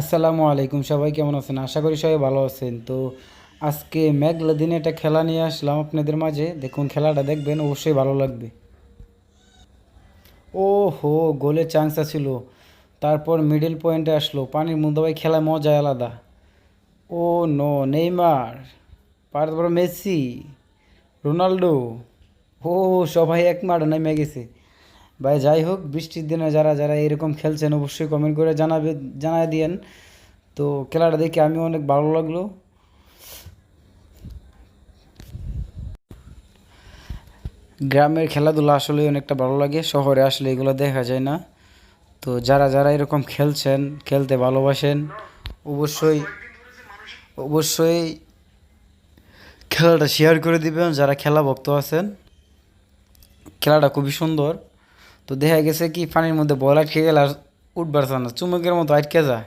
আসসালামু আলাইকুম, সবাই কেমন আছেন? আশা করি সবাই ভালো আছেন। তো আজকে মেঘলা দিনে একটা খেলা নিয়ে আসলাম আপনাদের মাঝে। দেখুন, খেলাটা দেখবেন, অবশ্যই ভালো লাগবে। ও হো গোলের চান্স ছিল তারপর মিডল পয়েন্টে আসলো। পানির ভাই খেলা মজা আলাদা। ও নো, নেইমার তারপর মেসি, রোনাল্ডো। ও, সবাই এক মাঠে নেমে গেছে। ভাই, যাই হোক, বৃষ্টির দিনে যারা যারা এরকম খেলছেন, অবশ্যই কমেন্ট করে জানাবে জানাই দিয়েন। তো খেলাটা দেখে আমি অনেক ভালো লাগল। গ্রামের খেলাধুলা আসলে অনেকটা ভালো লাগে, শহরে আসলে এগুলো দেখা যায় না। তো যারা যারা এরকম খেলছেন, খেলতে ভালোবাসেন, অবশ্যই অবশ্যই খেলাটা শেয়ার করে দিবেন, যারা খেলা ভক্ত আছেন। খেলাটা খুবই সুন্দর। তো দেখা গেছে কি, পানির মধ্যে বল আটকে গেলে আর উঠবার চায় না চুমুকের মতো আটকে যায়।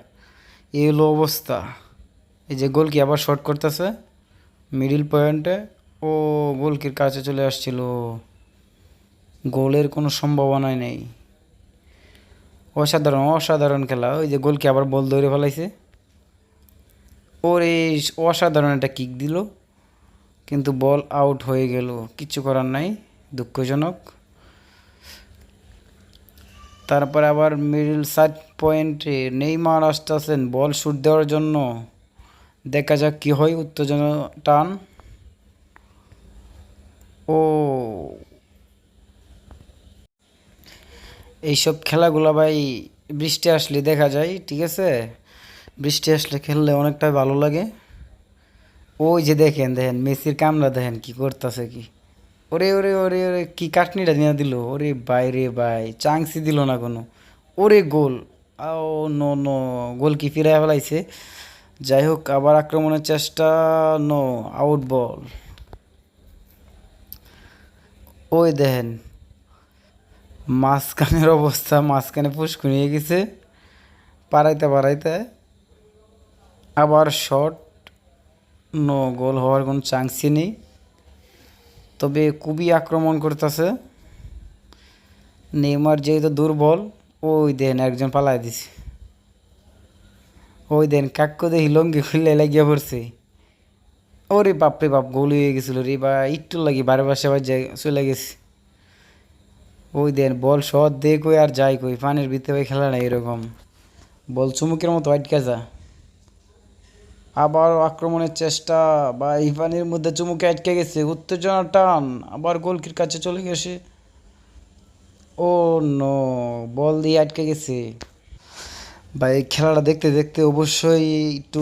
এই হলো অবস্থা। এই যে গোলকি আবার শর্ট করতেছে। মিডিল পয়েন্টে ও, গোলকির কাছে চলে আসছিল। গোলের কোনো সম্ভাবনাই নেই। অসাধারণ অসাধারণ খেলা। ওই যে গোলকি আবার বল ধরে ফেলাইছে। ওর এই অসাধারণ একটা কিক দিল। কিন্তু বল আউট হয়ে গেল। কিচ্ছু করার নাই। দুঃখজনক। তারপরে আবার মিডল সাইড পয়েন্টে নেইমার আসতেছেন বল শুট দেওয়ার জন্য। দেখা যাক কি হয়, উত্তেজনা টান। ও। এইসব খেলাগুলো ভাই বৃষ্টি আসলে দেখা যায়, ঠিক আছে? বৃষ্টি আসলে খেললে অনেকটাই ভালো লাগে। ওই যে দেখেন দেখেন, মেসির কামরা দেখেন কি করতেছে কি। ওরে ওরে ওরে ওরে, কি কাটনিটা নিয়ে দিল? ওরে ভাই রে ভাই, চাংসি দিল না কোনো। ওরে গোল। ও নো নো, গোল কি ফিরাই ফেলাইছে? যাই হোক, আবার আক্রমণের চেষ্টা, নো, আউট বল। ওই দেখেন, মাঝখানের অবস্থা, মাঝখানে পুষ্কুনিয়ে গেছে। পারাইতে পারাইতে আবার শট নো, গোল হওয়ার কোনো চান্সই নেই। তবে খুবই আক্রমণ করতেছে। নেইমার যেহেতু দুর্বল, ওই দেন একজন পালাই দিছে। ওই দেন কাক্য দেখি লঙ্গি খুললে লাগিয়ে পড়ছে। ওরে বাপরে বাপ, গোল হয়ে গেছিল রে বা একটু লাগি বারে বাসে আবার যাই চলে গেছে। ওই দেন বল শট দে কই আর যাই কই, পানির ভিতরে খেলা না এরকম। বল চুমুকের মতো আটকে যা। আবার আক্রমণের চেষ্টা, বা এই পানির মধ্যে চুমুকে আটকে গেছে উত্তেজনা টান, আবার গোলকির কাছে চলে গেছে। ও নো, বল দিয়ে আটকে গেছে। বা এই খেলাটা দেখতে দেখতে অবশ্যই একটু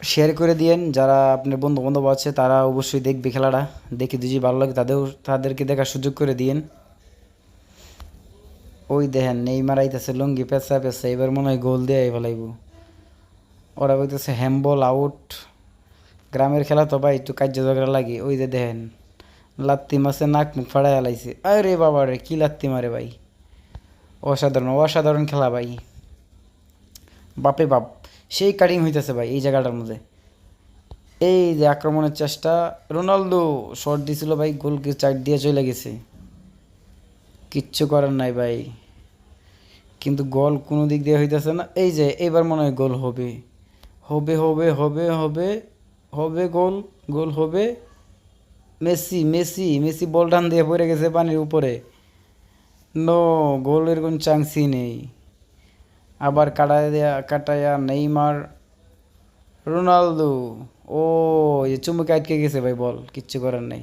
শেয়ার করে দিয়েন, যারা আপনার বন্ধু বান্ধব আছে, তারা অবশ্যই দেখবে খেলাটা। দেখে যদি ভালো লাগে তাদের তাদেরকে দেখার সুযোগ করে দিয়েন। ওই দেখেন, নেইমার আইতেছে, লুঙ্গি পেঁচা পেঁচা, এবার মনে হয় গোল দিয়ে ফেলাইব ওরা বলতেছে হ্যাম্বল আউট গ্রামের খেলা তো ভাই একটু কার্য ঝগড়া লাগে, ওই যে দেখেন লাত্তি মাসে নাক মুখ ফাড়াই আলাইছে আরে বাবা রে, কী লাত্তি মারে ভাই? অসাধারণ অসাধারণ খেলা ভাই। বাপে বাপ, সেই কাটিং হইতেছে ভাই এই জায়গাটার মধ্যে। এই যে আক্রমণের চেষ্টা, রোনালদো শট দিছিল ভাই গোলকে চার দিয়ে চলে গেছে। কিচ্ছু করার নাই ভাই। কিন্তু গোল কোনো দিক দিয়ে হইতেছে না, এই যে এবার মনে হয় গোল হবে। হবে হবে হবে হবে হবে গোল গোল হবে? মেসি মেসি মেসি বল ডান দিয়ে পড়ে গেছে পানির উপরে। ন, গোলের কোন চান্সই নেই। আবার কাটায় দেয়া, কাটায়া নেইমার, রোনালদো। ও চুমুকে আটকে গেছে ভাই বল, কিচ্ছু করার নেই।